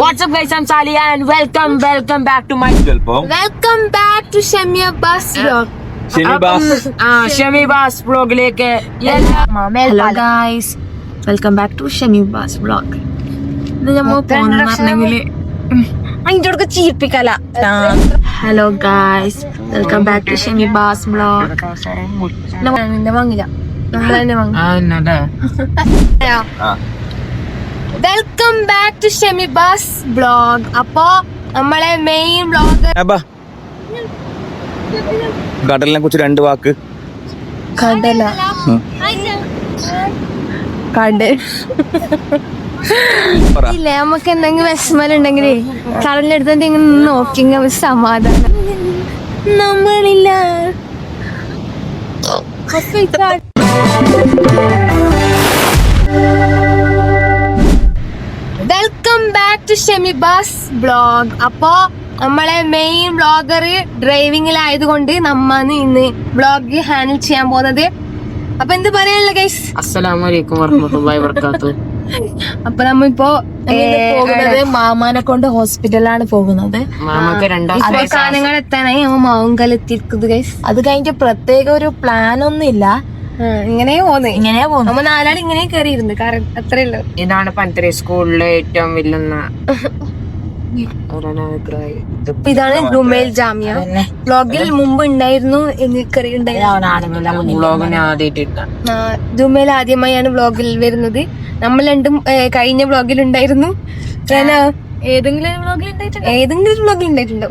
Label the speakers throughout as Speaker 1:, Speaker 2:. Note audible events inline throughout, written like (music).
Speaker 1: WhatsApp guys I'm Sali and welcome welcome back to my
Speaker 2: welcome back to Shamiya ബസ്
Speaker 1: ആ ഷമി ബാസ് ബ്ലോഗിലേക്ക്
Speaker 3: hello guys welcome back to Shami ബാസ് vlog ഇത് നമ്മൾ പറഞ്ഞെങ്കിൽ അതിന്റെ അടുത്ത് ചീർപ്പിക്കല hello guys welcome back to Shami ബാസ്
Speaker 2: നിന്റെ വാങ്ങില്ല നമ്മളെന്നെ വാങ്ങി
Speaker 4: ആ
Speaker 2: വെൽക്കം ബാക്ക് ടു ഷെമി ബസ് ബ്ലോഗ് അപ്പോ നമ്മളെ മെയിൻ ബ്ലോഗ്
Speaker 4: കടലിനെ കുറിച്ച് രണ്ട് വാക്ക്.
Speaker 2: കടല. കടൽ. ഇല്ല നമുക്ക് എന്തെങ്കിലും വിഷമലുണ്ടെങ്കിലേ കടലിനടുത്ത് എന്തെങ്കിലും നോക്കിങ്ങ സമാധാനം. നമ്മളില്ല. ടു ഷെമി ബസ് ബ്ലോഗ് അപ്പോ നമ്മളെ മെയിൻ ബ്ലോഗർ ഡ്രൈവിംഗിലായതുകൊണ്ട് നമ്മൾ ഇന്ന് ബ്ലോഗ് ഹാൻഡിൽ ചെയ്യാൻ പോകുന്നത്. അപ്പൊ എന്ത് പറയാനുള്ള ഗൈസ്
Speaker 1: അസ്സലാമലൈക്കും വറഹമത്തുള്ളാഹി വബറകാതുഹു
Speaker 2: അപ്പൊ നമ്മിപ്പോ
Speaker 3: പോകുന്നത് മാമാനെ കൊണ്ട് ഹോസ്പിറ്റലാണ് പോകുന്നത്.
Speaker 2: സാധനങ്ങൾ എത്താനായി നമ്മ മാവുങ്കലെത്തിയിരിക്കുന്നത് ഗൈസ്
Speaker 3: അത് കഴിഞ്ഞിട്ട് പ്രത്യേക ഒരു പ്ലാൻ ഒന്നും ഇല്ല
Speaker 2: ഇങ്ങനെ പോന്ന്. നമ്മ നാലാൾ ഇങ്ങനെ കയറിയിരുന്നു കാരണം
Speaker 1: ഇതാണ് പന്തരി സ്കൂളിലെ ഏറ്റവും വലിയ
Speaker 2: ഇതാണ് ഗുമേൽ ജാമ്യ. ബ്ലോഗിൽ മുമ്പ് ഉണ്ടായിരുന്നു ജുമേൽ ആദ്യമായാണ് ബ്ലോഗിൽ വരുന്നത്. നമ്മൾ രണ്ടും കഴിഞ്ഞ ബ്ലോഗിൽ ഉണ്ടായിരുന്നു. ഞാൻ ഏതെങ്കിലും ബ്ലോഗിൽ ഉണ്ടായിട്ടുണ്ട്? ഏതെങ്കിലും വ്ലോഗിൽ ഉണ്ടായിട്ടുണ്ടോ?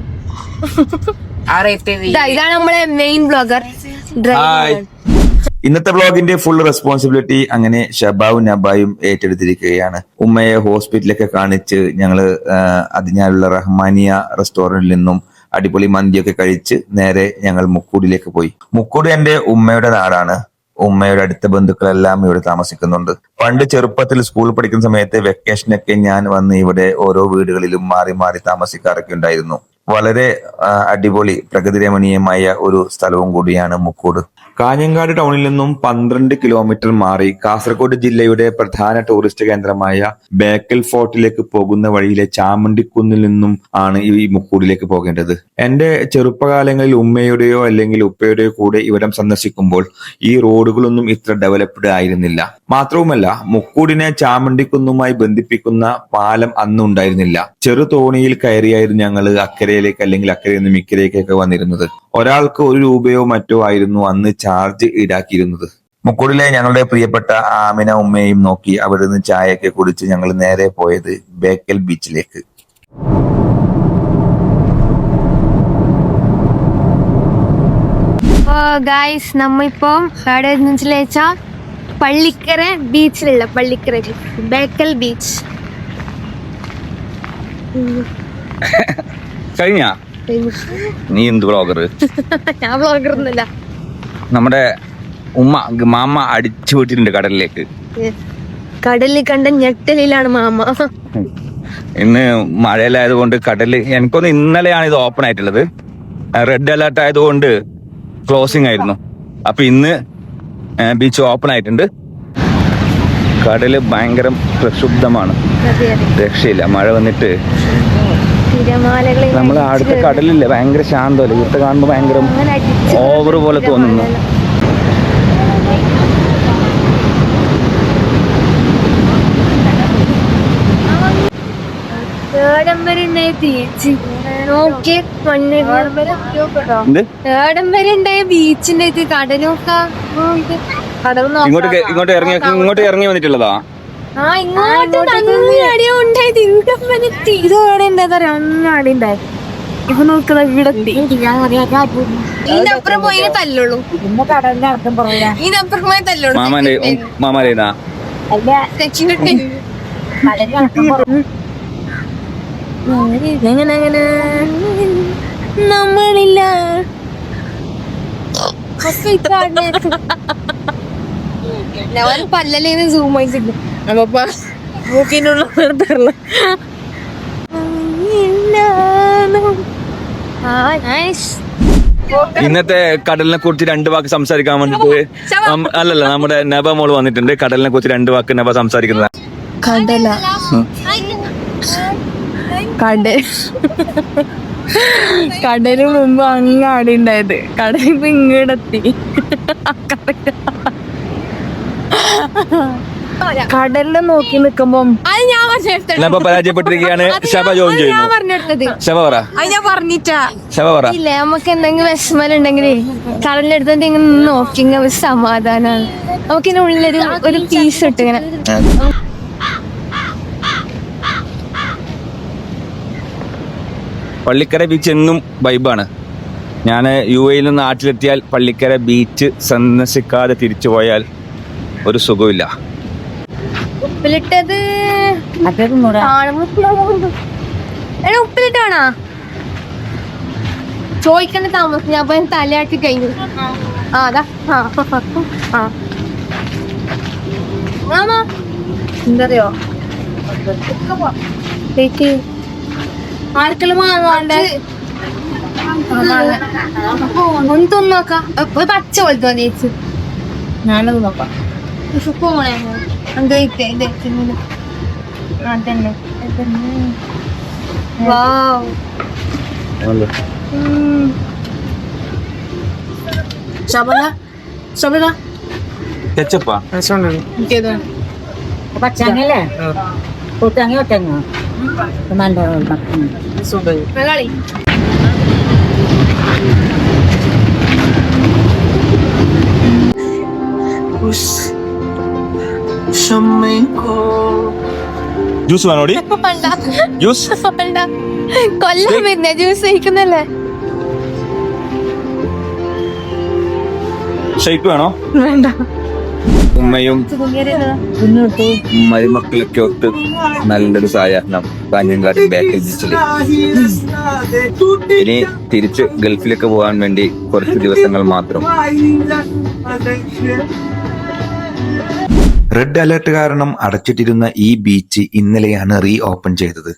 Speaker 2: ഇതാണ് നമ്മളെ മെയിൻ ബ്ലോഗർ
Speaker 4: ഹായ് ഇന്നത്തെ ബ്ലോഗിന്റെ ഫുൾ റെസ്പോൺസിബിലിറ്റി അങ്ങനെ ഷബാവും നബായും ഏറ്റെടുത്തിരിക്കുകയാണ്. ഉമ്മയെ ഹോസ്പിറ്റലൊക്കെ കാണിച്ച് ഞങ്ങൾ അതിനാലുള്ള റഹ്മാനിയ റെസ്റ്റോറന്റിൽ നിന്നും അടിപൊളി മന്തിയൊക്കെ കഴിച്ച് നേരെ ഞങ്ങൾ മുക്കൂടിലേക്ക് പോയി. മുക്കൂട് എന്റെ ഉമ്മയുടെ നാടാണ്. ഉമ്മയുടെ അടുത്ത ബന്ധുക്കളെല്ലാം ഇവിടെ താമസിക്കുന്നുണ്ട്. പണ്ട് ചെറുപ്പത്തിൽ സ്കൂളിൽ പഠിക്കുന്ന സമയത്ത് വെക്കേഷനൊക്കെ ഞാൻ വന്ന് ഇവിടെ ഓരോ വീടുകളിലും മാറി മാറി താമസിക്കാറൊക്കെ ഉണ്ടായിരുന്നു. വളരെ അടിപൊളി പ്രകൃതി രമണീയമായ ഒരു സ്ഥലവും കൂടിയാണ് മുക്കൂട്. കാഞ്ഞങ്ങാട് ടൗണിൽ നിന്നും പന്ത്രണ്ട് കിലോമീറ്റർ മാറി കാസർഗോഡ് ജില്ലയുടെ പ്രധാന ടൂറിസ്റ്റ് കേന്ദ്രമായ ബേക്കൽ ഫോർട്ടിലേക്ക് പോകുന്ന വഴിയിലെ ചാമണ്ടിക്കുന്നിൽ നിന്നും ആണ് ഈ മുക്കൂടിലേക്ക് പോകേണ്ടത്. എന്റെ ചെറുപ്പകാലങ്ങളിൽ ഉമ്മയുടെയോ അല്ലെങ്കിൽ ഉപ്പയുടെയോ കൂടെ ഇവിടം സന്ദർശിക്കുമ്പോൾ ഈ റോഡുകളൊന്നും ഇത്ര ഡെവലപ്ഡ് ആയിരുന്നില്ല. മാത്രവുമല്ല മുക്കൂടിനെ ചാമണ്ടിക്കുന്നുമായി ബന്ധിപ്പിക്കുന്ന പാലം അന്നുണ്ടായിരുന്നില്ല ചെറു തോണിയിൽ കയറിയായിരുന്നു ഞങ്ങൾ അക്കരയിലേക്ക് അല്ലെങ്കിൽ അക്കരയിൽ നിന്നും ഇക്കരയിലേക്കൊക്കെ വന്നിരുന്നത്. ഒരാൾക്ക് ഒരു രൂപയോ മറ്റോ ആയിരുന്നു അന്ന് ചാർജ് ഈടാക്കിയിരുന്നത്. മുക്കൂടിലെ ഞങ്ങളുടെ പ്രിയപ്പെട്ട ആമിന ഉമ്മയും നോക്കി അവിടുന്ന് ചായയൊക്കെ കുടിച്ച് ഞങ്ങൾ നേരെ പോയത് ബേക്കൽ ബീച്ചിലേക്ക്.
Speaker 2: ഗായ്സ് നമ്മിപ്പോ അവിടെ വെച്ചാ പള്ളിക്കര ബീച്ചിലുള്ള പള്ളിക്കര ബേക്കൽ ബീച്ച്.
Speaker 4: കഴിഞ്ഞ? നീ എന്ത് ബ്ലോഗർ (laughs)
Speaker 2: ഞാൻ ബ്ലോഗർ ഒന്നുമില്ല.
Speaker 4: നമ്മുടെ ഉമ്മ മാമ അടിച്ചു വിട്ടിട്ടുണ്ട് കടലിലേക്ക്.
Speaker 2: കടലിൽ കണ്ട ഞെട്ടലിലാണ് മാമ.
Speaker 4: ഇന്ന് മഴയിലായത് കൊണ്ട് കടൽ എനിക്കൊന്ന് ഇന്നലെയാണ് ഇത് ഓപ്പൺ ആയിട്ടുള്ളത്. റെഡ് അലർട്ട് ആയതുകൊണ്ട് ക്ലോസിംഗ് ആയിരുന്നു. അപ്പൊ ഇന്ന് ബീച്ച് ഓപ്പൺ ആയിട്ടുണ്ട്. കടൽ ഭയങ്കര പ്രക്ഷുബ്ധമാണ്. രക്ഷയില്ല. മഴ വന്നിട്ട് നമ്മൾ അടുത്ത കടലില്ല? ഭയങ്കര ശാന്തമല്ലേ? ഇവിടുത്തെ കാണുമ്പോൾ ഭയങ്കര ഓവർ പോലെ തോന്നുന്നു.
Speaker 2: ബീച്ചിന്റെ കടലൊക്കെ
Speaker 4: ഇങ്ങോട്ട് ഇങ്ങോട്ട് ഇറങ്ങി ഇങ്ങോട്ട് ഇറങ്ങി വന്നിട്ടുള്ളതാ?
Speaker 2: ആ ഇങ്ങോട്ട് ഉണ്ടായത് ഇതോടെ എന്താ അങ്ങാടി ഉണ്ടായത് ഇപ്പൊ നോക്കുന്ന ഇവിടെ ഇതിനപ്പുറം പോയി തല്ലുള്ളൂ. ഇതിനപ്പുറം പോയി തല്ലുള്ളൂ.
Speaker 4: മാമാന്റെ മാമാരേനാ
Speaker 2: തെച്ചിട്ട് എങ്ങനെ അങ്ങനെ നമ്മളില്ല. ഞാൻ പല്ലലേന്ന് സൂം ആയിട്ടുണ്ട്.
Speaker 1: നമ്മപ്പ മൂക്കിനുള്ള നിർത്തല്ല
Speaker 4: ഇന്നത്തെ കടലിനെ കുറിച്ച് രണ്ട് വാക്ക് സംസാരിക്കാൻ വേണ്ടിട്ട് അല്ലല്ല നമ്മുടെ നബ മോൾ വന്നിട്ടുണ്ട്. കടലിനെ കുറിച്ച് രണ്ട് വാക്ക് നബ സംസാരിക്കുന്നത്.
Speaker 3: കടല. കടൽ കടൽ മുമ്പ് അങ്ങാടി ഉണ്ടായത്. കടൽ ഇപ്പൊ ഇങ്ങോട്ടെത്തി കടലിൽ നോക്കി നിക്കുമ്പോ
Speaker 2: അത് ഞാൻ
Speaker 4: എന്നപ്പോ പരാജയപ്പെട്ടിരിക്കുകയാണ്. ശബ ജോയിൻ
Speaker 2: ഞാൻ
Speaker 4: ചെയ്യുന്നു.
Speaker 2: പറഞ്ഞെടുത്തത്.
Speaker 4: ശബ പറ.
Speaker 3: അത് ഞാൻ പറഞ്ഞിട്ടാ.
Speaker 4: ശബ പറ.
Speaker 2: ഇല്ല നമുക്ക് എന്തെങ്കിലും വിഷമലുണ്ടെങ്കിലേ കടലിലെടുത്തോണ്ട് ഇങ്ങനെ നിന്ന് നോക്കി ഒരു സമാധാനാണ്. നമുക്ക് ഇതിന്റെ ഉള്ളിലൊരു ഒരു പീസ് ഇട്ട് ഇങ്ങനെ.
Speaker 4: പള്ളിക്കര ബീച്ച് എന്നും വൈബാണ് ഞാൻ യു എയിൽ നിന്ന് നാട്ടിലെത്തിയാൽ പള്ളിക്കര ബീച്ച് സന്ദർശിക്കാതെ തിരിച്ചു പോയാൽ ഒരു സുഖമില്ല.
Speaker 2: ഉപ്പിലിട്ടത് എടാ ഉപ്പിലിട്ടാണോ? ചോദിക്കണ്ട താമസം ഞാൻ പോയി തലയാട്ടി കഴിഞ്ഞു. ആ അതാ ആ മാമാ
Speaker 3: എന്തറിയോ?
Speaker 2: ആർക്കെല്ലാം വാങ്ങാണ്ട് ഒന്ന് തിന്നോക്കാം. പച്ച പോലെ തോന്നിയേച്ചു.
Speaker 3: ഞാനത് നോക്കാം.
Speaker 2: Succone. Anche di te, dettimelo. No, ah,
Speaker 3: antenne. È
Speaker 4: per
Speaker 1: me. Wow. Allora.
Speaker 2: Mm.
Speaker 4: Sabala? Sabala?
Speaker 2: Ketchup
Speaker 5: ah?
Speaker 1: Eh, sono lì. Mi
Speaker 3: chiedo.
Speaker 6: Qua c'è anche lei? Qua c'è anche io tengo. Comando il mattino.
Speaker 1: Sono lì.
Speaker 2: Magari. Ush.
Speaker 4: Juice
Speaker 2: വേണോടി. Juice കൊല്ലം പിന്നെ juice കഴിക്കുന്നല്ലേ?
Speaker 4: Shake വേണോ?
Speaker 3: വേണ്ട.
Speaker 4: ഉമ്മയും മരുമക്കളൊക്കെ ഒത്ത് നല്ലൊരു സായാഹ്നം കാഞ്ഞങ്ങാട് ബാക്കിൽ ബീച്ചിൽ ഇനി തിരിച്ച് ഗൾഫിലൊക്കെ പോകാൻ വേണ്ടി കുറച്ച് ദിവസങ്ങൾ മാത്രം. റെഡ് അലർട്ട് കാരണം അടച്ചിട്ടിരുന്ന ഈ ബീച്ച് ഇന്നലെയാണ് റീ ഓപ്പൺ ചെയ്തത്.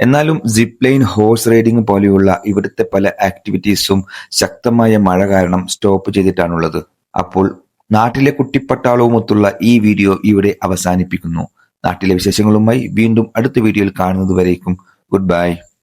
Speaker 4: എന്നാലും സിപ്പ് ലൈൻ ഹോഴ്സ് റൈഡിംഗ് പോലെയുള്ള ഇവിടുത്തെ പല ആക്ടിവിറ്റീസും ശക്തമായ മഴ കാരണം സ്റ്റോപ്പ് ചെയ്തിട്ടാണുള്ളത്. അപ്പോൾ നാട്ടിലെ കുട്ടിപ്പട്ടാളവുമൊത്തുള്ള ഈ വീഡിയോ ഇവിടെ അവസാനിപ്പിക്കുന്നു. നാട്ടിലെ വിശേഷങ്ങളുമായി വീണ്ടും അടുത്ത വീഡിയോയിൽ കാണുന്നത് വരേക്കും ഗുഡ് ബൈ